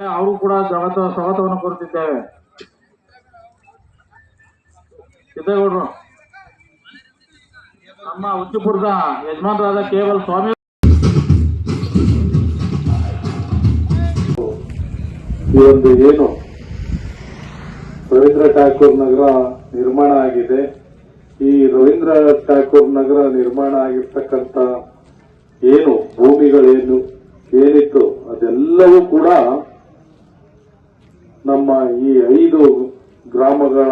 ಅವರು ಕೂಡ ಸ್ವಾಗತ ಸ್ವಾಗತವನ್ನು ಕೋರುತ್ತಿದ್ದೇವೆ. ಸಿದ್ದೇಗೌಡರು ನಮ್ಮ ಉಚ್ಚಪುರದ ಯಜಮಾನರಾದ ಕೇವಲ್ ಸ್ವಾಮಿ ಈ ಒಂದು ಏನು ರವೀಂದ್ರ ಠಾಕೂರ್ ನಗರ ನಿರ್ಮಾಣ ಆಗಿದೆ. ಈ ರವೀಂದ್ರ ಠಾಕೂರ್ ನಗರ ನಿರ್ಮಾಣ ಆಗಿರ್ತಕ್ಕಂಥ ಏನು ಭೂಮಿಗಳೇನು, ಏನಿತ್ತು ಅದೆಲ್ಲವೂ ಕೂಡ ನಮ್ಮ ಈ ಐದು ಗ್ರಾಮಗಳ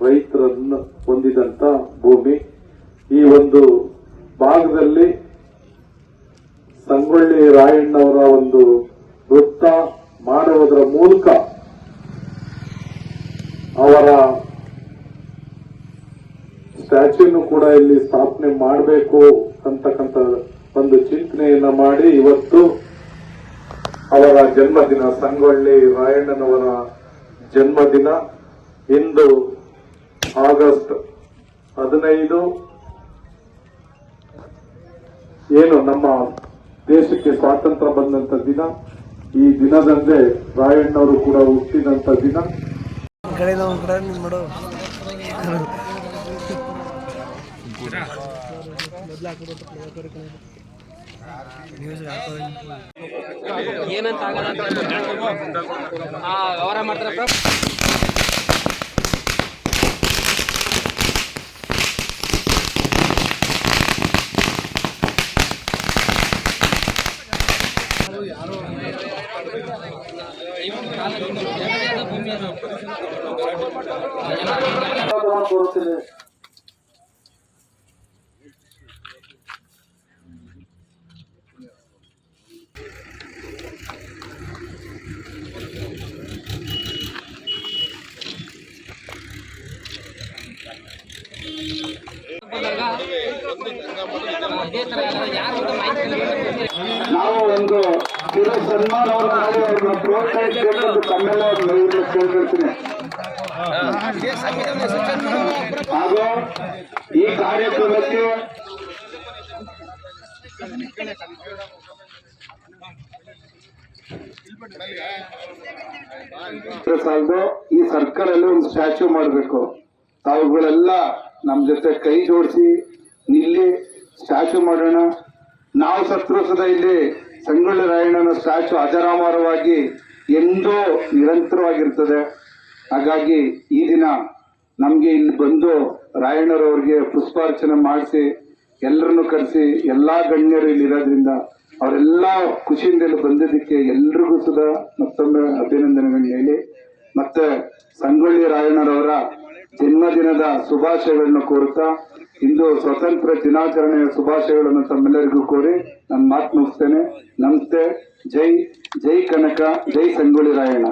ರೈತರನ್ನು ಹೊಂದಿದಂತ ಭೂಮಿ. ಈ ಒಂದು ಭಾಗದಲ್ಲಿ ಸಂಗೊಳ್ಳಿ ರಾಯಣ್ಣವರ ಒಂದು ವೃತ್ತ ಮಾಡುವುದರ ಮೂಲಕ ಅವರ ಸ್ಟ್ಯಾಚ್ಯೂನು ಕೂಡ ಇಲ್ಲಿ ಸ್ಥಾಪನೆ ಮಾಡಬೇಕು ಅಂತಕ್ಕಂಥ ಒಂದು ಚಿಂತನೆಯನ್ನ ಮಾಡಿ ಇವತ್ತು ಅವರ ಜನ್ಮದಿನ, ಸಂಗೊಳ್ಳಿ ರಾಯಣ್ಣನವರ ಜನ್ಮದಿನ ಇಂದು ಆಗಸ್ಟ್ ಹದಿನೈದು. ಏನು ನಮ್ಮ ದೇಶಕ್ಕೆ ಸ್ವಾತಂತ್ರ್ಯ ಬಂದಂತ ದಿನ, ಈ ದಿನದಂದೇ ರಾಯಣ್ಣವರು ಕೂಡ ಹುಟ್ಟಿದಂತ ದಿನ. ನ್ಯೂಸ್ ಏನಂತ ಆಗಲ್ಲ ಅವರ ಮಾಡ್ತಾರ ಪ್ರಭು. ಸ್ವಾಗತವನ್ನು ಕೋರುತ್ತೇವೆ ಇದೇ ತರ ಯಾರು ಅಂತ ಮಾಹಿತಿ ಇಲ್ಲ. ನಾವು ಒಂದು ಚಿರ ಸನ್ಮಾನವನ್ನು ಮಾಡಿ ಅವ್ರನ್ನ ಪ್ರೋತ್ಸಾಹಿಸಬೇಕು ಅಂತ ತಮ್ಮೆಲ್ಲ ಇವ್ರನ್ನ ಕೇಳ್ಕೊಳ್ತೀನಿ. ಹಾಗೂ ಈ ಕಾರ್ಯಕ್ರಮಕ್ಕೆ ಸಾಲದು ಈ ಸರ್ಕಲಲ್ಲಿ ಒಂದು ಸ್ಟ್ಯಾಚ್ಯೂ ಮಾಡಬೇಕು. ತಾವುಗಳೆಲ್ಲ ನಮ್ ಜೊತೆ ಕೈ ಜೋಡಿಸಿ ನಿಲ್ಲಿ ಸ್ಟ್ಯಾಚು ಮಾಡೋಣ. ನಾವು ಸತ್ರು ಇಲ್ಲಿ ಸಂಗೊಳ್ಳಿ ರಾಯಣ್ಣನ ಸ್ಟ್ಯಾಚು ಅಜರಾಮರವಾಗಿ ಎಂದೋ ನಿರಂತರವಾಗಿರ್ತದೆ. ಹಾಗಾಗಿ ಈ ದಿನ ನಮ್ಗೆ ಇಲ್ಲಿ ಬಂದು ರಾಯಣ್ಣರವ್ರಿಗೆ ಪುಷ್ಪಾರ್ಚನೆ ಮಾಡಿಸಿ, ಎಲ್ಲರನ್ನು ಕರೆಸಿ, ಎಲ್ಲಾ ಗಣ್ಯರು ಇಲ್ಲಿ ಇರೋದ್ರಿಂದ ಅವರೆಲ್ಲ ಖುಷಿಯಿಂದ ಇಲ್ಲಿ ಬಂದಿದ್ದಕ್ಕೆ ಎಲ್ರಿಗೂ ಸುದ, ಮತ್ತೊಮ್ಮೆ ಅಭಿನಂದನೆಗಳನ್ನು ಹೇಳಿ. ಮತ್ತೆ ಸಂಗೊಳ್ಳಿ ರಾಯಣ್ಣರವರ ಜನ್ಮದಿನದ ಶುಭಾಶಯಗಳನ್ನು ಕೋರುತ್ತಾ ಇಂದು ಸ್ವತಂತ್ರ ದಿನಾಚರಣೆಯ ಶುಭಾಶಯಗಳನ್ನು ತಮ್ಮೆಲ್ಲರಿಗೂ ಕೋರಿ ನನ್ನ ಮಾತು ಮುಗಿಸ್ತೇನೆ. ನಮಸ್ತೆ. ಜೈ ಜೈ ಕನಕ, ಜೈ ಸಂಗೊಳ್ಳಿ ರಾಯಣ್ಣ.